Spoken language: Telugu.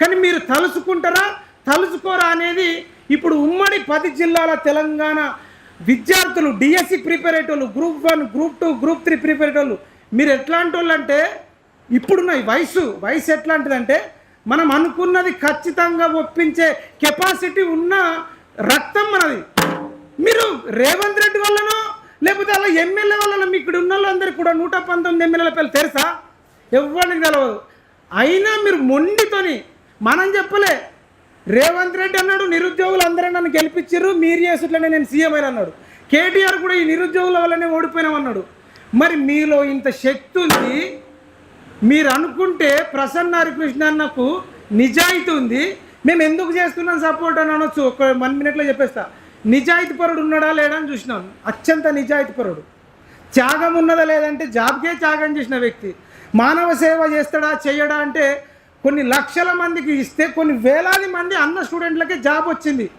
కానీ మీరు తలుచుకుంటారా? తలుచుకోరా అనేది ఇప్పుడు ఉమ్మడి పది జిల్లాల తెలంగాణ విద్యార్థులు DSC ప్రిపేరేటోళ్ళు group one group two group three ప్రిపేరేటోళ్ళు మీరు ఎట్లాంటి వాళ్ళు అంటే ఇప్పుడున్న వయసు వయసు ఎట్లాంటిదంటే మనం అనుకున్నది ఖచ్చితంగా ఒప్పించే కెపాసిటీ ఉన్న రక్తం మనది. మీరు రేవంత్ రెడ్డి వల్లనో లేకపోతే అలా ఎమ్మెల్యే వల్ల మీ ఇక్కడ ఉన్న వాళ్ళందరికీ కూడా నూట పంతొమ్మిది ఎమ్మెల్యేల పేర్లు తెలుసా? ఎవరికి తెలవదు. అయినా మీరు మొండితోని మనం చెప్పలే. రేవంత్ రెడ్డి అన్నాడు నిరుద్యోగులు అందరూ నన్ను గెలిపించారు మీరు చేసుట్లనే నేను సీఎం అయినా అన్నాడు. కేటీఆర్ కూడా ఈ నిరుద్యోగుల వల్లనే ఓడిపోయినామన్నాడు మరి మీలో ఇంత శక్తి ఉంది మీరు అనుకుంటే ప్రసన్న హరికృష్ణ అన్నకు నిజాయితీ ఉంది. మేము ఎందుకు చేస్తున్నాం సపోర్ట్ అని అనొచ్చు ఒక వన్ మినిట్లో చెప్పేస్తా. నిజాయితీ పరుడు ఉన్నాడా లేడా అని చూసినాం. అత్యంత నిజాయితీ పరుడు. త్యాగం ఉన్నదా లేదంటే జాబ్కే త్యాగం చేసిన వ్యక్తి. మానవ సేవ చేస్తాడా చేయడా అంటే కొన్ని లక్షల మందికి ఇస్తే కొన్ని వేలాది మంది అన్న స్టూడెంట్లకే జాబ్ వచ్చింది.